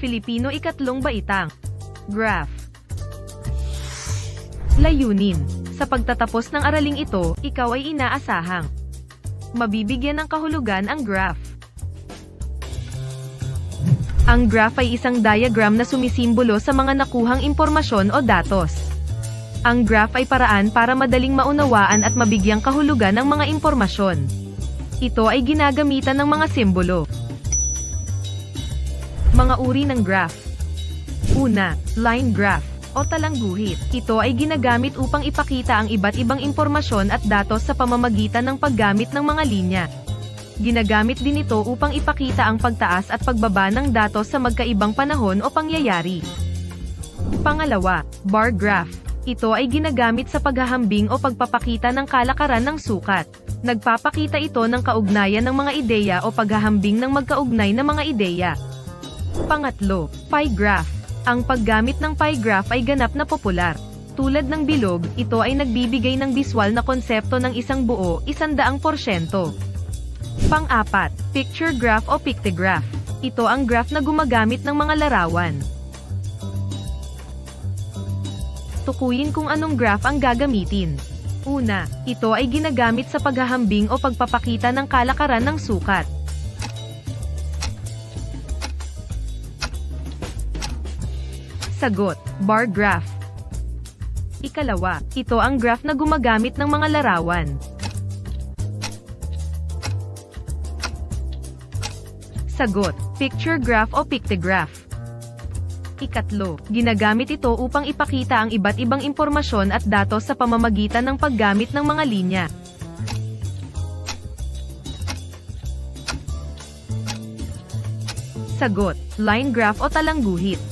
Filipino ikatlong baitang. Graph. Layunin. Sa pagtatapos ng araling ito, ikaw ay inaasahang mabibigyan ng kahulugan ang graph. Ang graph ay isang diagram na sumisimbolo sa mga nakuhang impormasyon o datos. Ang graph ay paraan para madaling maunawaan at mabigyang kahulugan ang mga impormasyon. Ito ay ginagamitan ng mga simbolo. Mga uri ng graph. Una, line graph o talangguhit. Ito ay ginagamit upang ipakita ang iba't ibang impormasyon at datos sa pamamagitan ng paggamit ng mga linya. Ginagamit din ito upang ipakita ang pagtaas at pagbaba ng datos sa magkaibang panahon o pangyayari. Pangalawa, bar graph. Ito ay ginagamit sa paghahambing o pagpapakita ng kalakaran ng sukat. Nagpapakita ito ng kaugnayan ng mga ideya o paghahambing ng magkaugnay na mga ideya. Pangatlo, pie graph. Ang paggamit ng pie graph ay ganap na popular. Tulad ng bilog, ito ay nagbibigay ng biswal na konsepto ng isang buo, isandaang porsyento. Pang-apat, picture graph o pictograph. Ito ang graph na gumagamit ng mga larawan. Tukuyin kung anong graph ang gagamitin. Una, ito ay ginagamit sa paghahambing o pagpapakita ng kalakaran ng sukat. Sagot, bar graph. Ikalawa, ito ang graph na gumagamit ng mga larawan. Sagot, picture graph o pictograph. Ikatlo, ginagamit ito upang ipakita ang iba't ibang impormasyon at datos sa pamamagitan ng paggamit ng mga linya. Sagot, line graph o talangguhit.